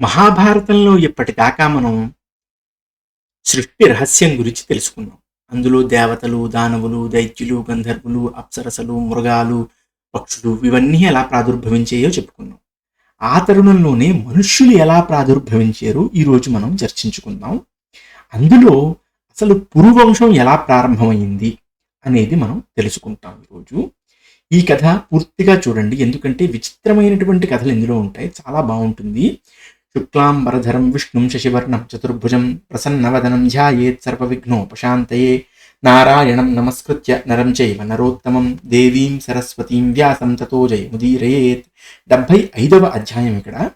మహాభారతంలో ఇప్పటిదాకా మనం సృష్టి రహస్యం గురించి తెలుసుకున్నాం. అందులో దేవతలు దానవులు దైత్యులు గంధర్వులు అప్సరసలు మృగాలు పక్షులు ఇవన్నీ ఎలా ప్రాదుర్భవించాయో చెప్పుకున్నాం. ఆ తరుణంలోనే మనుష్యులు ఎలా ప్రాదుర్భవించారు ఈరోజు మనం చర్చించుకుందాం. అందులో అసలు పురువంశం ఎలా ప్రారంభమైంది అనేది మనం తెలుసుకుంటాం ఈరోజు ఈ కథ పూర్తిగా చూడండి. ఎందుకంటే విచిత్రమైనటువంటి కథలు ఇందులో ఉంటాయి. చాలా బాగుంటుంది. శుక్లాంబరధరం విష్ణుం శశివర్ణం చతుర్భుజం ప్రసన్నవదనం ధ్యాయేత్ సర్వవిఘ్నోపశాంతయే. నారాయణం నమస్కృత్య నరం చైవ నరోత్తమం దేవీం సరస్వతీం వ్యాసం తతో జయముదీరయేత్. డెబ్భై ఐదవ అధ్యాయం ఇక్కడ.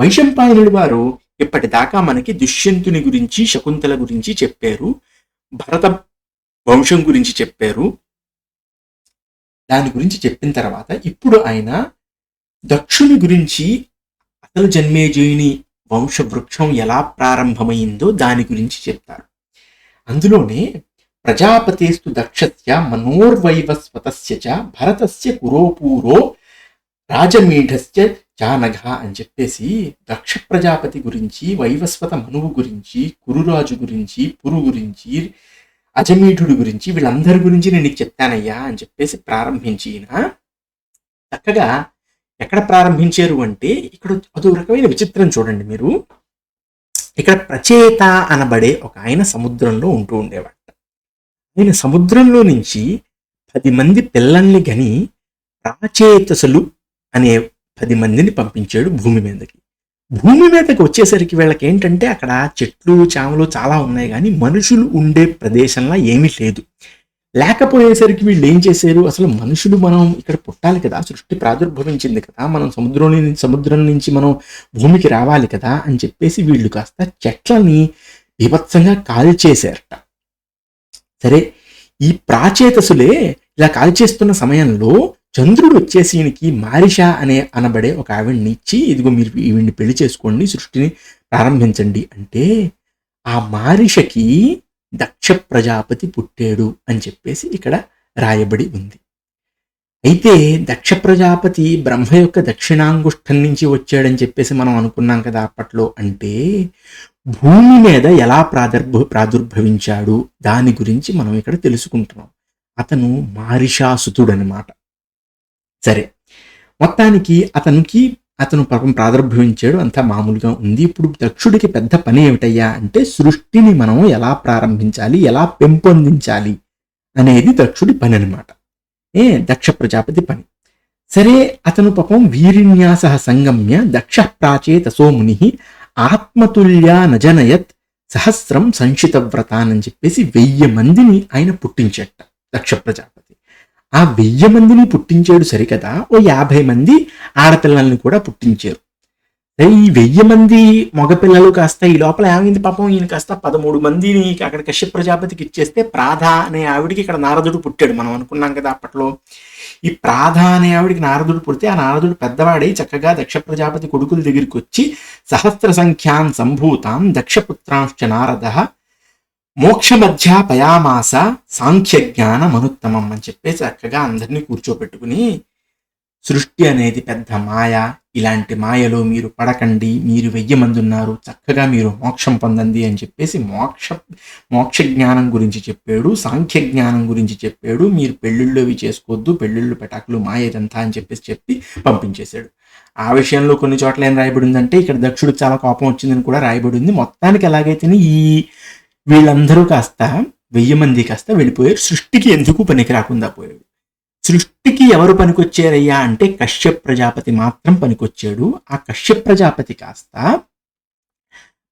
వైశంపాయనుడు వారు ఇప్పటిదాకా మనకి దుష్యంతుని గురించి శకుంతల గురించి చెప్పారు. భరత వంశం గురించి చెప్పారు. దాని గురించి చెప్పిన తర్వాత ఇప్పుడు ఆయన దక్షుని గురించి అసలు జన్మేజయుని వంశవృక్షం ఎలా ప్రారంభమైందో దాని గురించి చెప్తారు. అందులోనే ప్రజాపతేస్తు దక్షస్య మనోర్వైవస్వతస్య చ భరతస్య కురోపూరో రాజమీఢస్య జానఘ అని చెప్పేసి దక్ష ప్రజాపతి గురించి వైవస్వత మనువు గురించి కురురాజు గురించి పురు గురించి అజమీఠుడి గురించి వీళ్ళందరి గురించి నేను నీకు చెప్తానయ్యా అని చెప్పేసి ప్రారంభించి చక్కగా ఎక్కడ ప్రారంభించారు అంటే ఇక్కడ అదో రకమైన విచిత్రం చూడండి మీరు. ఇక్కడ ప్రచేత అనబడే ఒక ఆయన సముద్రంలో ఉంటూ ఉండేవాడు. నేను సముద్రంలో నుంచి పది మంది పిల్లల్ని గని ప్రాచేతసులు అనే పది మందిని పంపించాడు భూమి మీదకి. భూమి మీదకి వచ్చేసరికి వీళ్ళకి ఏంటంటే అక్కడ చెట్లు చామలు చాలా ఉన్నాయి కానీ మనుషులు ఉండే ప్రదేశంలో ఏమీ లేదు. లేకపోయేసరికి వీళ్ళు ఏం చేశారు? అసలు మనుషులు మనం ఇక్కడ పుట్టాలి కదా సృష్టి ప్రాదుర్భవించింది కదా మనం సముద్రం నుంచి సముద్రం నుంచి మనం భూమికి రావాలి కదా అని చెప్పేసి వీళ్ళు కాస్త చెట్లని బీభత్సంగా కాల్చేశారట. సరే ఈ ప్రాచేతసులే ఇలా కాల్చేస్తున్న సమయంలో చంద్రుడు వచ్చేసి ఈయనకి మారిష అనే అనబడే ఒక ఆవిడ్ని ఇచ్చి ఇదిగో మీరు ఈవిడ్ని పెళ్ళి చేసుకోండి సృష్టిని ప్రారంభించండి. అంటే ఆ మారిషకి దక్ష ప్రజాపతి పుట్టాడు అని చెప్పేసి ఇక్కడ రాయబడి ఉంది. అయితే దక్ష ప్రజాపతి బ్రహ్మ యొక్క దక్షిణాంగుష్ఠం నుంచి వచ్చాడని చెప్పేసి మనం అనుకున్నాం కదా అప్పట్లో. అంటే భూమి మీద ఎలా ప్రాదుర్భ ప్రాదుర్భవించాడు? దాని గురించి మనం ఇక్కడ తెలుసుకుంటున్నాం. అతను మారిషాసుతుడు అనమాట సరే మొత్తానికి అతనికి అతను పాపం ప్రాదుర్భవించాడు అంతా మామూలుగా ఉంది. ఇప్పుడు దక్షుడికి పెద్ద పని ఏమిటయ్యా అంటే సృష్టిని మనం ఎలా ప్రారంభించాలి ఎలా పెంపొందించాలి అనేది దక్షుడి పని అనమాట ఏ దక్ష ప్రజాపతి పని. సరే అతను పాపం వీరిన్యాస సంగమ్య దక్ష ప్రాచే తసోముని ఆత్మతుల్యా నజనయత్ సహస్రం సంచిత వ్రతానని చెప్పేసి వెయ్యి మందిని ఆయన పుట్టించట దక్ష ప్రజాపతి. ఆ వెయ్యి మందిని పుట్టించాడు సరికదా? ఓ యాభై మంది ఆడపిల్లల్ని కూడా పుట్టించారు. ఈ వెయ్యి మంది మగపిల్లలు కాస్త ఈ లోపల ఏమైంది పాపం? ఈయన కాస్త పదమూడు మందిని అక్కడ కశ్యప్ ప్రజాపతికి ఇచ్చేస్తే ప్రాధ అనే ఆవిడికి ఇక్కడ నారదుడు పుట్టాడు. మనం అనుకున్నాం కదా అప్పట్లో. ఈ ప్రాధ అనే ఆవిడికి నారదుడు పుడితే ఆ నారదుడు పెద్దవాడై చక్కగా దక్ష ప్రజాపతి కొడుకుల దగ్గరికి వచ్చి సహస్ర సంఖ్యాన్ సంభూతాం దక్షపుత్రాంశ్చ నారద మోక్ష మధ్య పయామాస సాంఖ్య జ్ఞానం అనుత్తమం అని చెప్పేసి చక్కగా అందరినీ కూర్చోబెట్టుకుని సృష్టి అనేది పెద్ద మాయ. ఇలాంటి మాయలో మీరు పడకండి మీరు వెయ్యి మంది ఉన్నారు చక్కగా మీరు మోక్షం పొందండి అని చెప్పేసి మోక్ష మోక్ష జ్ఞానం గురించి చెప్పాడు సాంఖ్య జ్ఞానం గురించి చెప్పాడు మీరు పెళ్ళిళ్ళు అవి చేసుకోవద్దు పెళ్ళిళ్ళు పెటాకులు మాయ ఇదంతా అని చెప్పేసి చెప్పి పంపించేశాడు. ఆ విషయంలో కొన్ని చోట్ల ఏం రాయబడి ఉందంటే ఇక్కడ దక్షుడు చాలా కోపం వచ్చిందని కూడా రాయబడి ఉంది మొత్తానికి ఎలాగైతేనే ఈ వీళ్ళందరూ కాస్త వెయ్యి మంది కాస్త వెళ్ళిపోయారు. సృష్టికి ఎందుకు పనికి రాకుండా పోయాడు? సృష్టికి ఎవరు పనికొచ్చారయ్యా అంటే కశ్యప్ ప్రజాపతి మాత్రం పనికొచ్చాడు. ఆ కశ్యప్ ప్రజాపతి కాస్త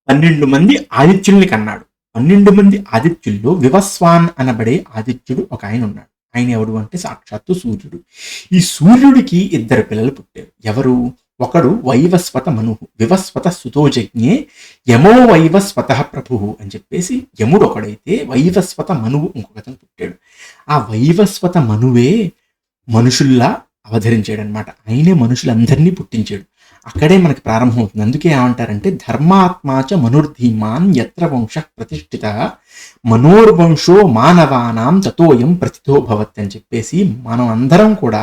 పన్నెండు మంది ఆదిత్యుల్ని కన్నాడు. పన్నెండు మంది ఆదిత్యుల్లో వివస్వాన్ అనబడే ఆదిత్యుడు ఒక ఆయన ఉన్నాడు. ఆయన ఎవడు అంటే సాక్షాత్తు సూర్యుడు. ఈ సూర్యుడికి ఇద్దరు పిల్లలు పుట్టారు. ఎవరు? ఒకడు వైవస్వత మను వివస్వత సుతోజజ్ఞే యమో వైవస్వత ప్రభు అని చెప్పేసి యముడు ఒకడైతే వైవస్వత మనువు ఇంకొకతను పుట్టాడు. ఆ వైవస్వత మనువే మనుషుల్లా అవతరించాడు అనమాట ఆయనే మనుషులందరినీ పుట్టించాడు. అక్కడే మనకి ప్రారంభమవుతుంది అందుకే ఏమంటారంటే ధర్మాత్మాచ మనుర్ధీమాన్ యత్ర వంశ ప్రతిష్ఠిత మనోర్వంశో మానవానాం తతోయం ప్రతితో భవత్ అని చెప్పేసి మనం అందరం కూడా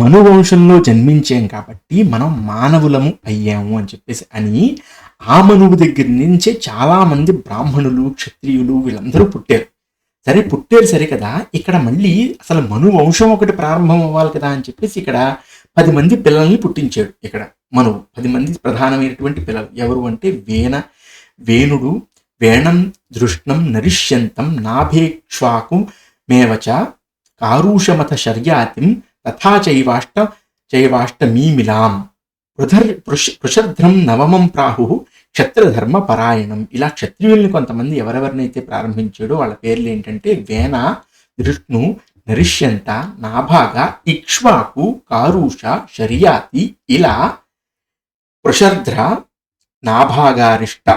మనువంశంలో జన్మించాం కాబట్టి మనం మానవులము అయ్యాము అని చెప్పేసి అని ఆ మనువు దగ్గర నుంచే చాలామంది బ్రాహ్మణులు క్షత్రియులు వీళ్ళందరూ పుట్టారు. సరే పుట్టారు సరే కదా ఇక్కడ మళ్ళీ అసలు మనువంశం ఒకటి ప్రారంభం అవ్వాలి కదా అని చెప్పేసి ఇక్కడ పది మంది పిల్లల్ని పుట్టించాడు ఇక్కడ. మనువు పది మంది ప్రధానమైనటువంటి పిల్లలు. ఎవరు అంటే వేణ వేణుడు వేణం దృష్ణం నరిష్యంతం నాభేక్ష్వాకు మేవచ కారూషమథ శర్యాతిం తథా చైవాష్ట చైవాష్టమీమిలాం. పృథర్ పృష పృషధ్రం నవమం ప్రాహు క్షత్రధర్మ పరాయణం. ఇలా క్షత్రియుల్ని కొంతమంది ఎవరెవరినైతే ప్రారంభించాడో వాళ్ళ పేర్లు ఏంటంటే వేణ దృష్ణు నరిష్యంత నాభాగ ఇక్ష్వాకు కారూష శర్యాతి ఇలా వృషర్ధ్ర నాభాగారిష్ట.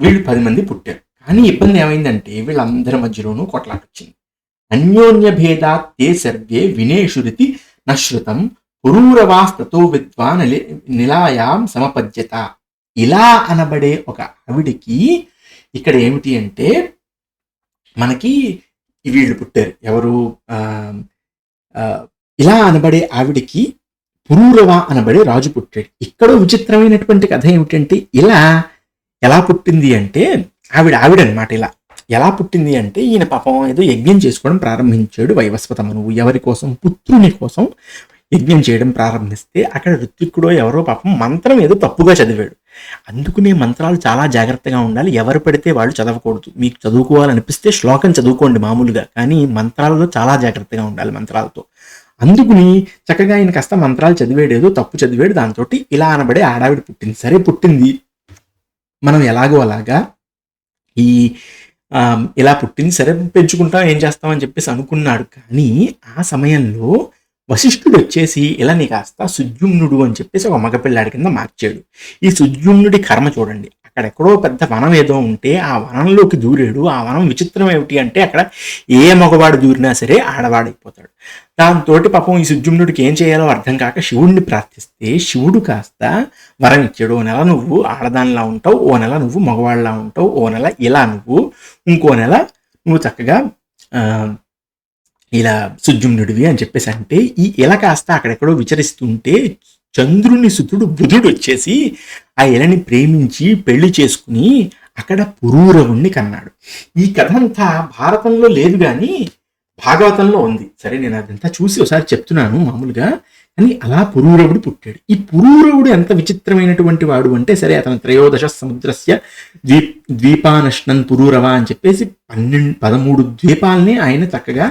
వీళ్ళు పది మంది పుట్టారు. కానీ ఇబ్బంది ఏమైందంటే వీళ్ళందరి మధ్యలోనూ కొట్లాటొచ్చింది. అన్యోన్య భేదాత్ తే సర్వే వినేషురితి నశ్రుతం పురూరవాస్తతో విద్వాన్ నిలాయాం సమపద్యత. ఇలా అనబడే ఒక ఆవిడికి ఇక్కడ ఏమిటి అంటే మనకి వీళ్ళు పుట్టారు. ఎవరు? ఆ, ఆ, ఇలా అనబడే ఆవిడికి పురూరవ అనబడే రాజు పుట్టాడు. ఇక్కడ విచిత్రమైనటువంటి కథ ఏమిటంటే ఇలా ఎలా పుట్టింది అంటే ఆవిడ ఆవిడ అనమాట ఇలా. ఎలా పుట్టింది అంటే ఈయన పాపం ఏదో యజ్ఞం చేసుకోవడం ప్రారంభించాడు వైవస్వతమనువు ఎవరి కోసం? పుత్రుని కోసం యజ్ఞం చేయడం ప్రారంభిస్తే అక్కడ ఋత్విక్కుడో ఎవరో పాపం మంత్రం ఏదో తప్పుగా చదివాడు. అందుకునే మంత్రాలు చాలా జాగ్రత్తగా ఉండాలి. ఎవరు పడితే వాళ్ళు చదవకూడదు. మీకు చదువుకోవాలనిపిస్తే శ్లోకం చదువుకోండి మామూలుగా. కానీ మంత్రాలలో చాలా జాగ్రత్తగా ఉండాలి మంత్రాలతో. అందుకుని చక్కగా ఆయన కాస్త మంత్రాలు చదివేడేదో తప్పు చదివాడు దాంతో ఇలా అనబడే ఆడావిడ పుట్టింది. సరే పుట్టింది. మనం ఎలాగో అలాగా ఈ ఇలా పుట్టింది సరే పెంచుకుంటాం ఏం చేస్తాం అని చెప్పేసి అనుకున్నాడు. కానీ ఆ సమయంలో వశిష్ఠుడు వచ్చేసి ఇలా నీ కాస్త సుద్యుమ్నుడు అని చెప్పేసి ఒక మగపిల్లాడి కింద మార్చాడు. ఈ సుద్యుమ్నుడి కర్మ చూడండి. అక్కడెక్కడో పెద్ద వనం ఏదో ఉంటే ఆ వనంలోకి దూరాడు. ఆ వనం విచిత్రం ఏమిటి అంటే అక్కడ ఏ మగవాడు దూరినా సరే ఆడవాడైపోతాడు. దాంతో పాపం ఈ సుజుమ్నుడికి ఏం చేయాలో అర్థం కాక శివుడిని ప్రార్థిస్తే శివుడు కాస్త వరం ఇచ్చాడు. ఓ నెల నువ్వు ఆడదానిలా ఉంటావు. ఓ నెల నువ్వు మగవాళ్ళలా ఉంటావు. ఓ నెల ఇలా నువ్వు ఇంకో నెల నువ్వు చక్కగా ఆ, ఇలా సుజుమ్నుడివి అని చెప్పేసి అంటే ఈ ఇలా కాస్త అక్కడెక్కడో విచరిస్తుంటే చంద్రుని సుతుడు బుధుడు వచ్చేసి ఆ ఇలని ప్రేమించి పెళ్ళి చేసుకుని అక్కడ పురూరవుణ్ణి కన్నాడు. ఈ కథ అంతా భారతంలో లేదు కానీ భాగవతంలో ఉంది. సరే నేను అదంతా చూసి ఒకసారి చెప్తున్నాను మామూలుగా. అని అలా పురూరవుడు పుట్టాడు. ఈ పురూరవుడు ఎంత విచిత్రమైనటువంటి వాడు అంటే సరే అతను త్రయోదశ సముద్రస్య ద్వీప్ ద్వీపానష్ణన్ పురూరవ అని చెప్పేసి పన్నెండు పదమూడు ద్వీపాలని ఆయన చక్కగా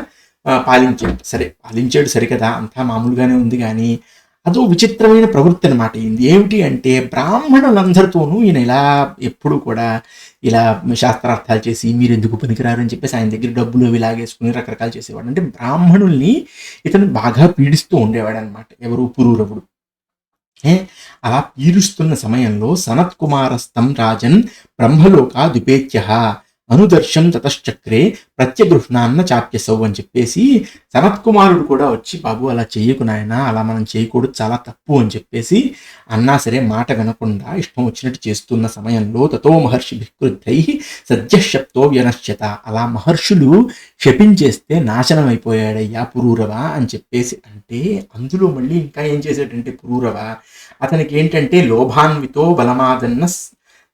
పాలించాడు. సరే పాలించాడు సరికదా? అంతా మామూలుగానే ఉంది కానీ అదో విచిత్రమైన ప్రవృత్తి అనమాట ఇది. ఏమిటి అంటే బ్రాహ్మణులందరితోనూ ఈయన ఇలా ఎప్పుడు కూడా ఇలా శాస్త్రార్థాలు చేసి మీరు ఎందుకు పనికిరారు అని చెప్పేసి ఆయన దగ్గర డబ్బులు అవి లాగేసుకుని రకరకాలు చేసేవాడు. అంటే బ్రాహ్మణుల్ని ఇతను బాగా పీడిస్తూ ఉండేవాడు అనమాట ఎవరు? పురూరవుడు. ఏ? అలా పీడిస్తున్న సమయంలో సనత్ కుమారస్తం రాజన్ బ్రహ్మలోక దుపేత్య అనుదర్శం తతశ్చక్రే ప్రత్యగృహ్ణాన్న చాప్యసౌ అని చెప్పేసి సనత్కుమారుడు కూడా వచ్చి బాబు అలా చేయకు నాయన అలా మనం చేయకూడదు చాలా తప్పు అని చెప్పేసి అన్నా సరే మాట వినకుండా ఇష్టం వచ్చినట్టు చేస్తున్న సమయంలో తతో మహర్షి వికృద్ధై సద్యశప్తో వ్యనశ్యత. అలా మహర్షులు శపించేస్తే నాశనం అయిపోయాడయ్యా పురూరవ అని చెప్పేసి అంటే అందులో మళ్ళీ ఇంకా ఏం చేశాడంటే పురూరవ అతనికి ఏంటంటే లోభాన్వితో బలమాదన్న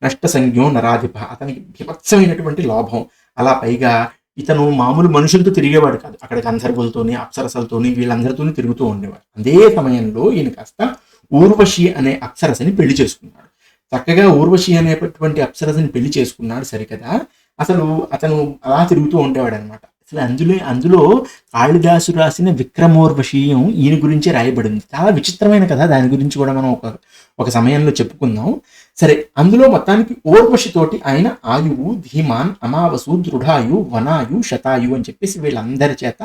నష్ట సంజ్ఞో నరాధిప. అతనికి భీభత్సమైనటువంటి లోభం. అలా పైగా ఇతను మామూలు మనుషులతో తిరిగేవాడు కాదు. అక్కడ గంధర్వులతోని అప్సరసలతోని వీళ్ళందరితోని తిరుగుతూ ఉండేవాడు. అదే సమయంలో ఈయన కాస్త ఊర్వశి అనే అప్సరసని పెళ్ళి చేసుకున్నాడు. చక్కగా ఊర్వశి అనేటటువంటి అప్సరసని పెళ్ళి చేసుకున్నాడు సరికదా. అసలు అతను అలా తిరుగుతూ ఉండేవాడు అనమాట అసలు అందులో అందులో కాళిదాసు రాసిన విక్రమోర్వశీయం ఈయన గురించి రాయబడింది. చాలా విచిత్రమైన కథ. దాని గురించి కూడా మనం ఒక ఒక సమయంలో చెప్పుకుందాం. సరే అందులో మొత్తానికి ఓర్వశితోటి ఆయన ఆయువు ధీమాన్ అమావసు దృఢాయు వనాయు శతాయు అని చెప్పేసి వీళ్ళందరి చేత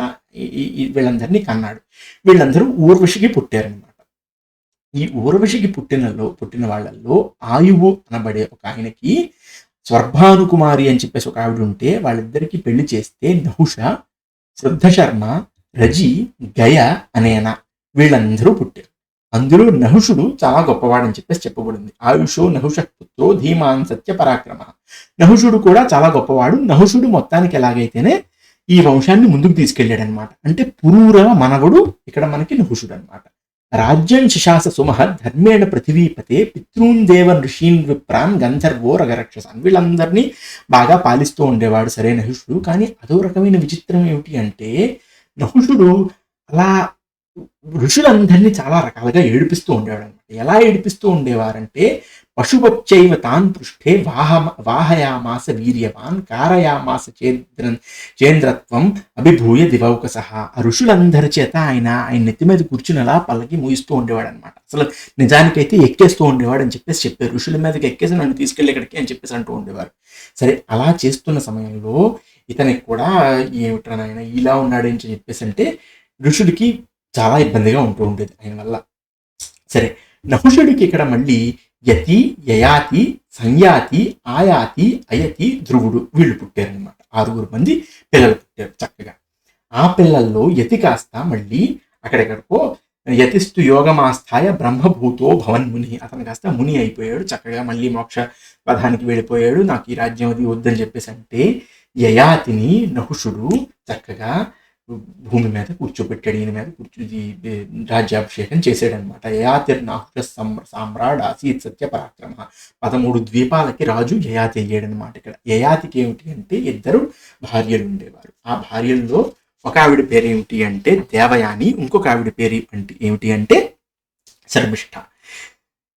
వీళ్ళందరినీ కన్నాడు. వీళ్ళందరూ ఊర్వశికి పుట్టారనమాట ఈ ఊర్వశికి పుట్టినలో పుట్టిన వాళ్ళల్లో ఆయువు అనబడే ఒక ఆయనకి స్వర్భానుకుమారి అని చెప్పేసి ఒక ఆవిడ ఉంటే వాళ్ళిద్దరికీ పెళ్ళి చేస్తే నహుష శ్రద్ధ శర్మ రజి గయ అనేన వీళ్ళందరూ పుట్టారు. అందులో నహుషుడు చాలా గొప్పవాడని చెప్పేసి చెప్పబడింది. ఆయుషో నహుష పుత్రో ధీమాన్ సత్య పరాక్రమ. నహుషుడు కూడా చాలా గొప్పవాడు. నహుషుడు మొత్తానికి ఎలాగైతేనే ఈ వంశాన్ని ముందుకు తీసుకెళ్ళాడనమాట అంటే పురూర మనవడు ఇక్కడ మనకి నహుషుడు అనమాట రాజ్యం శిశాస సుమహ ధర్మేణ పృథివీపతే పితృన్ దేవ ఋషీన్ విప్రాన్ గంధర్వో రగరక్షసాన్ వీళ్ళందరినీ బాగా పాలిస్తూ ఉండేవాడు సరే నహుషుడు కానీ అదో రకమైన విచిత్రం ఏమిటి అంటే నహుషుడు అలా ఋషులందరినీ చాలా రకాలుగా ఏడిపిస్తూ ఉండేవాడు అనమాట ఎలా ఏడిపిస్తూ ఉండేవారంటే పశువచ్చైవ తాన్ పృష్ఠే వాహ వాహయామాస వీర్యవాన్ కారయామాస చేంద్ర చేంద్రత్వం అభిభూయ దివౌక సహా ఆ ఋషులందరి చేత ఆయన ఆయన నెత్తి మీద కూర్చుని అలా పల్లకి మూయిస్తూ ఉండేవాడు అనమాట అసలు నిజానికైతే ఎక్కేస్తూ ఉండేవాడు అని చెప్పేసి చెప్పారు. ఋషుల మీదకి ఎక్కేసి నన్ను తీసుకెళ్ళి ఇక్కడికి అని చెప్పేసి అంటూ ఉండేవారు. సరే అలా చేస్తున్న సమయంలో ఇతనికి కూడా ఏమిట్రా ఇలా ఉన్నాడు అని చెప్పేసి అంటే ఋషుడికి చాలా ఇబ్బందిగా ఉంటూ ఉండేది ఆయన వల్ల. సరే నహుషుడికి ఇక్కడ మళ్ళీ యతి యయాతి సంయాతి ఆయాతి అయతి ధ్రువుడు వీళ్ళు పుట్టారనమాట ఆరుగురు మంది పిల్లలు పుట్టారు చక్కగా. ఆ పిల్లల్లో యతి కాస్త మళ్ళీ అక్కడెక్కడికో యతిస్తు యోగమాస్థాయ బ్రహ్మభూతో భవన్ ముని అతను కాస్త ముని అయిపోయాడు చక్కగా మళ్ళీ మోక్ష పదానికి వెళ్ళిపోయాడు. నాకు ఈ రాజ్యం అది వద్దని చెప్పేసి అంటే యయాతిని నహుషుడు చక్కగా భూమి మీద కూర్చోబెట్టాడు. ఈయన మీద కూర్చో రాజ్యాభిషేకం చేశాడనమాట. యయాతిర్ నాహుష సామ్రాడ్ ఆసీత్ సత్య పరాక్రమ. పదమూడు ద్వీపాలకి రాజు యయాతి అయ్యాడనమాట ఇక్కడ. యయాతికి ఏమిటి అంటే ఇద్దరు భార్యలు ఉండేవారు. ఆ భార్యల్లో ఒక ఆవిడ పేరు ఏమిటి అంటే దేవయాని ఇంకొక ఆవిడ పేరు అంటే ఏమిటి అంటే శర్మిష్ఠ.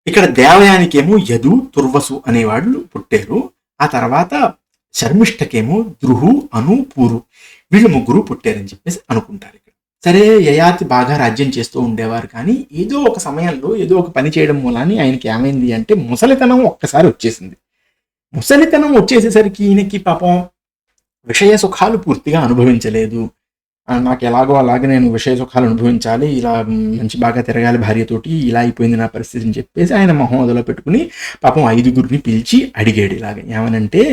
ఇక్కడ దేవయానికేమో యదు తుర్వసు అనేవాళ్ళు పుట్టారు. ఆ తర్వాత శర్మిష్ఠకేమో ద్రుహు అను పూరు. వీళ్ళు ముగ్గురు పుట్టారని చెప్పేసి అనుకుంటారు ఇక్కడ. సరే యయాతి బాగా రాజ్యం చేస్తూ ఉండేవారు కానీ ఏదో ఒక సమయంలో ఏదో ఒక పని చేయడం మూలాన్ని ఆయనకి ఏమైంది అంటే ముసలితనం ఒక్కసారి వచ్చేసింది. ముసలితనం వచ్చేసేసరికి ఈయనకి పాపం విషయ సుఖాలు పూర్తిగా అనుభవించలేదు. నాకు ఎలాగో అలాగే నేను విషయ సుఖాలు అనుభవించాలి ఇలా మంచి బాగా తిరగాలి భార్యతోటి ఇలా అయిపోయింది నా పరిస్థితి అని చెప్పేసి ఆయన మహోదలో పెట్టుకుని పాపం ఐదుగురిని పిలిచి అడిగాడు ఇలాగ. ఏమనంటే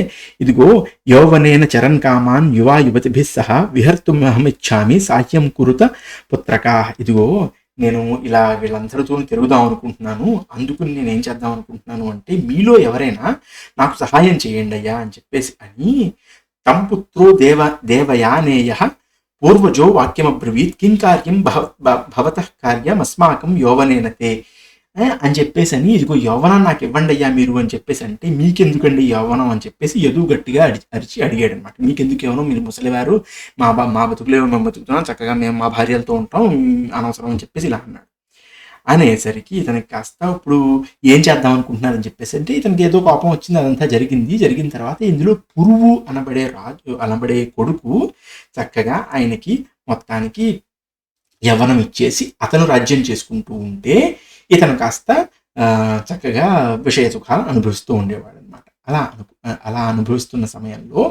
ఇదిగో యౌవనేన చరణ్ కామాన్ యువా యువతిభి సహా విహర్తుమహమిచ్చామి సాహ్యం కురుత పుత్రకా. ఇదిగో నేను ఇలా వీళ్ళందరితో తిరుగుదాం అనుకుంటున్నాను అందుకు నేను ఏం చేద్దాం అనుకుంటున్నాను అంటే మీలో ఎవరైనా నాకు సహాయం చేయండి అయ్యా అని చెప్పేసి అని తంపుత్రో దేవ దేవయానేయ పూర్వజో వాక్యమబ్రవీత్ కిం కార్యం భవ భవత కార్యం అస్మాకం యోవనేనతే అని చెప్పేసి అని ఇదిగో యౌవనం నాకు ఇవ్వండి అయ్యా మీరు అని చెప్పేసి అంటే మీకెందుకండి యౌవనం అని చెప్పేసి ఎదు గట్టిగా అడి అరిచి అడిగాడు అనమాట మీకెందుకు యవనం? మీరు ముసలివారు మా బా మా బతుకులేవో మేము బతుకుతున్నాం చక్కగా మేము మా భార్యలతో ఉంటాం అనవసరం అని చెప్పేసి ఇలా అన్నాడు. అనేసరికి ఇతనికి కాస్త ఇప్పుడు ఏం చేద్దాం అనుకుంటున్నారని చెప్పేసి అంటే ఇతనికి ఏదో కోపం వచ్చింది అదంతా జరిగింది. జరిగిన తర్వాత ఇందులో పురువు అనబడే రాజు అనబడే కొడుకు చక్కగా ఆయనకి మొత్తానికి యవనం ఇచ్చేసి అతను రాజ్యం చేసుకుంటూ ఉంటే ఇతను కాస్త చక్కగా విషయ సుఖాలు అనుభవిస్తూ ఉండేవాడు అనమాట అలా అను అలా అనుభవిస్తున్న సమయంలో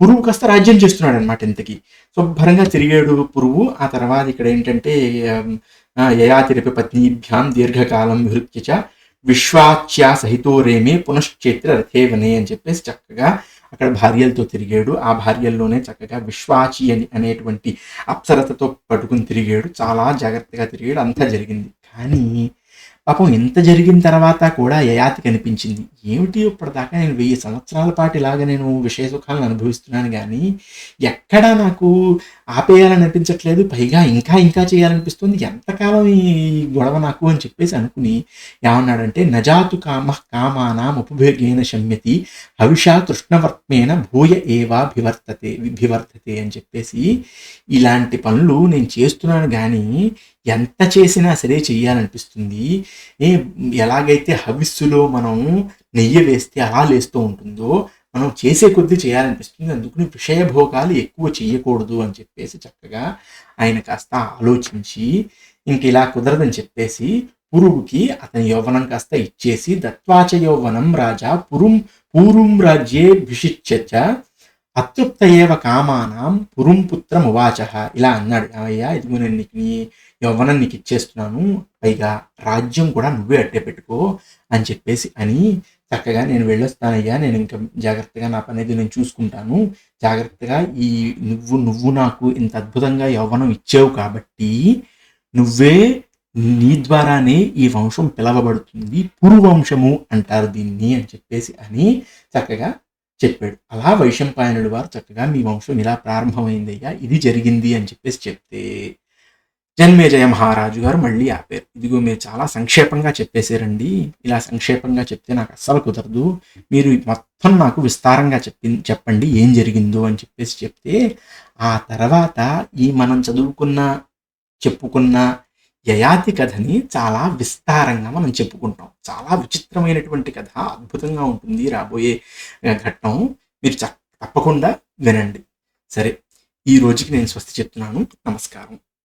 పురుగు కాస్త రాజ్యం చేస్తున్నాడు అనమాట ఇంతకి శుభ్రంగా తిరిగాడు పురుగు. ఆ తర్వాత ఇక్కడ ఏంటంటే యయాతిరిపి పత్నీభ్యాం దీర్ఘకాలం విహృత్య విశ్వాచ్యా సహితో రేమే పునశ్చేత్ర రథేవనే అని చెప్పేసి చక్కగా అక్కడ భార్యలతో తిరిగాడు. ఆ భార్యల్లోనే చక్కగా విశ్వాచి అని అనేటువంటి అప్సరతతో పట్టుకుని తిరిగాడు. చాలా జాగ్రత్తగా తిరిగాడు. అంతా జరిగింది. కానీ పాపం ఇంత జరిగిన తర్వాత కూడా యయాతి కనిపించింది ఏమిటి ఇప్పటిదాకా నేను వెయ్యి సంవత్సరాల పాటు ఇలాగ నేను విషయ సుఖాలను అనుభవిస్తున్నాను కానీ ఎక్కడా నాకు ఆపేయాలని అనిపించట్లేదు పైగా ఇంకా ఇంకా చేయాలనిపిస్తుంది. ఎంతకాలం ఈ గొడవ నాకు అని చెప్పేసి అనుకుని ఏమన్నాడంటే నజాతు కామ కామానాం ఉపభోగేన శమ్యతి హవిషా కృష్ణవర్త్మేన భూయ ఏవా భివర్తతే విభివర్తతే అని చెప్పేసి ఇలాంటి పనులు నేను చేస్తున్నాను కానీ ఎంత చేసినా సరే చెయ్యాలనిపిస్తుంది. ఏ ఎలాగైతే హవిస్సులో మనం నెయ్యి వేస్తే అలా లేస్తూ ఉంటుందో మనం చేసే కొద్దీ చేయాలనిపిస్తుంది. అందుకని విషయభోగాలు ఎక్కువ చేయకూడదు అని చెప్పేసి చక్కగా ఆయన కాస్త ఆలోచించి ఇంక ఇలా కుదరదని చెప్పేసి పురుగుకి అతని యౌవనం కాస్త ఇచ్చేసి దత్వాచ యౌవనం రాజా పురుం పూరుం రాజ్యే భిషిచ్చ అతృప్త ఏవ కామానం పురుం పుత్రం ఉవాచ. ఇలా అన్నాడు. అయ్యా ఇదిగో నేను నీకు నీ యవ్వనం నీకు ఇచ్చేస్తున్నాను. పైగా రాజ్యం కూడా నువ్వే అట్టే పెట్టుకో అని చెప్పేసి అని చక్కగా నేను వెళ్ళొస్తానయ్యా. నేను ఇంకా జాగ్రత్తగా నా పని అనేది నేను చూసుకుంటాను. జాగ్రత్తగా ఈ నువ్వు నువ్వు నాకు ఇంత అద్భుతంగా యవ్వనం ఇచ్చావు కాబట్టి నువ్వే నీ ద్వారానే ఈ వంశం పిలవబడుతుంది. పురువంశము అంటారు దీన్ని అని చెప్పేసి అని చక్కగా చెప్పాడు. అలా వైశంపాయనుడు వారు చక్కగా మీ వంశం ఇలా ప్రారంభమైందయ్యా. ఇది జరిగింది అని చెప్పేసి చెప్తే జన్మేజయ మహారాజు గారు మళ్ళీ ఆపారు. ఇదిగో మీరు చాలా సంక్షేపంగా చెప్పేశారండి. ఇలా సంక్షేపంగా చెప్తే నాకు అస్సలు కుదరదు. మీరు మొత్తం నాకు విస్తారంగా చెప్పి చెప్పండి ఏం జరిగిందో అని చెప్పేసి చెప్తే ఆ తర్వాత ఈ మనం చదువుకున్న చెప్పుకున్న యయాతి కథని చాలా విస్తారంగా మనం చెప్పుకుంటాం. చాలా విచిత్రమైనటువంటి కథ అద్భుతంగా ఉంటుంది రాబోయే ఘట్టం. మీరు చ- తప్పకుండా వినండి. సరే ఈ రోజుకి నేను స్వస్తి చెప్తున్నాను. నమస్కారం.